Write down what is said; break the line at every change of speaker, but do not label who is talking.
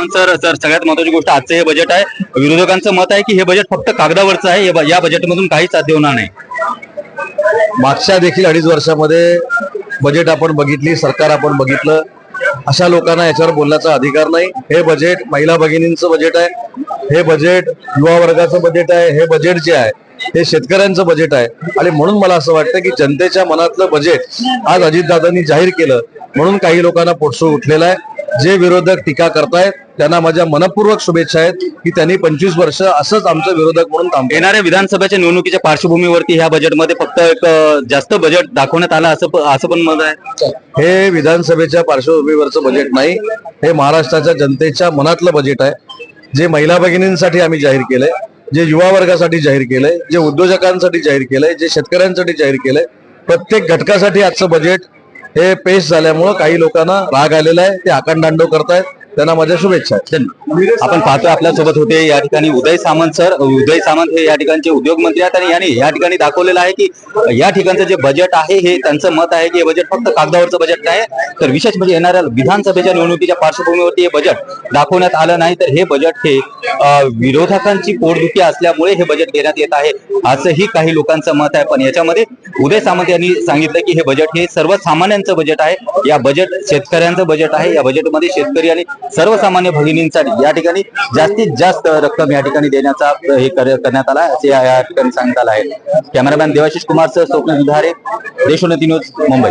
Samant sir sir सगळ्यात महत्वाची गोष्ट आजचं हे बजेट आहे. विरोधकांचं मत आहे की हे बजेट फक्त कागदावरचं आहे या बजेटमधून काहीच साध्य होणार नाही.
मागच्या देखील अडीच वर्षामध्ये बजेट आपण बघितली सरकार आपण बघितलं. अशा लोकांना याच्यावर बोलण्याचा अधिकार नाही. हे बजेट महिला भगिनींचं बजेट आहे. हे बजेट युवा वर्गाचं बजेट आहे. हे बजेट जे आहे हे शेतकऱ्यांचं बजेट आहे. आणि म्हणून मला असं वाटतं की जनतेच्या मनातलं बजेट आज अजितदादांनी जाहीर केलं म्हणून काही लोकांना पोटसूळ उठलेला आहे. जे विरोधक टीका करतायत त्यांना माझ्या मनपूर्वक शुभेच्छा आहेत की त्यांनी पंचवीस वर्ष असंच आमचं विरोधक म्हणून काम.
येणाऱ्या विधानसभेच्या निवडणुकीच्या पार्श्वभूमीवरती ह्या बजेटमध्ये फक्त एक जास्त बजेट दाखवण्यात आलं असं असं पण मत आहे?
हे विधानसभेच्या पार्श्वभूमीवरचं बजेट नाही. हे महाराष्ट्राच्या जनतेच्या मनातलं बजेट आहे. जे महिला भगिनींसाठी आम्ही जाहीर केलंय जे युवा वर्गासाठी जाहीर केलंय जे उद्योजकांसाठी जाहीर केलंय जे शेतकऱ्यांसाठी जाहीर केलंय प्रत्येक घटकासाठी आजचं बजेट हे पेश झाल्यामुळं काही लोकांना राग आलेला आहे ते आकांडांडो करतायत. त्यांना माझ्या शुभेच्छा आहेत.
आपण पाहतोय आपल्यासोबत होते या ठिकाणी उदय सामंत सर उदय सामंत हे या ठिकाणचे उद्योग मंत्री आहेत आणि यांनी या ठिकाणी दाखवलेलं आहे की या ठिकाणचं जे बजेट आहे हे त्यांचं मत आहे की हे बजेट फक्त कागदावरचं बजेट नाही तर विशेष म्हणजे येणाऱ्या विधानसभेच्या निवडणुकीच्या पार्श्वभूमीवरती हे बजेट दाखवण्यात आलं नाही तर हे बजेट हे विरोधकांची पोटदुखी असल्यामुळे हे बजेट देण्यात येत आहे असंही काही लोकांचं मत आहे. पण याच्यामध्ये उदय सामंत यांनी सांगितलं की हे बजेट हे सर्वसामान्यांचं बजेट आहे. या बजेट शेतकऱ्यांचं बजेट आहे. या बजेटमध्ये शेतकरी आणि सर्वसामान्य भगिनींसाठी या ठिकाणी जास्तीत जास्त रक्कम या ठिकाणी देण्याचा हे करण्यात आला असे या या ठिकाणी सांगण्यात आलं आहे. कॅमेरामॅन देवाशिष कुमार सह स्वप्न दुधारे देशोन्नती न्यूज मुंबई.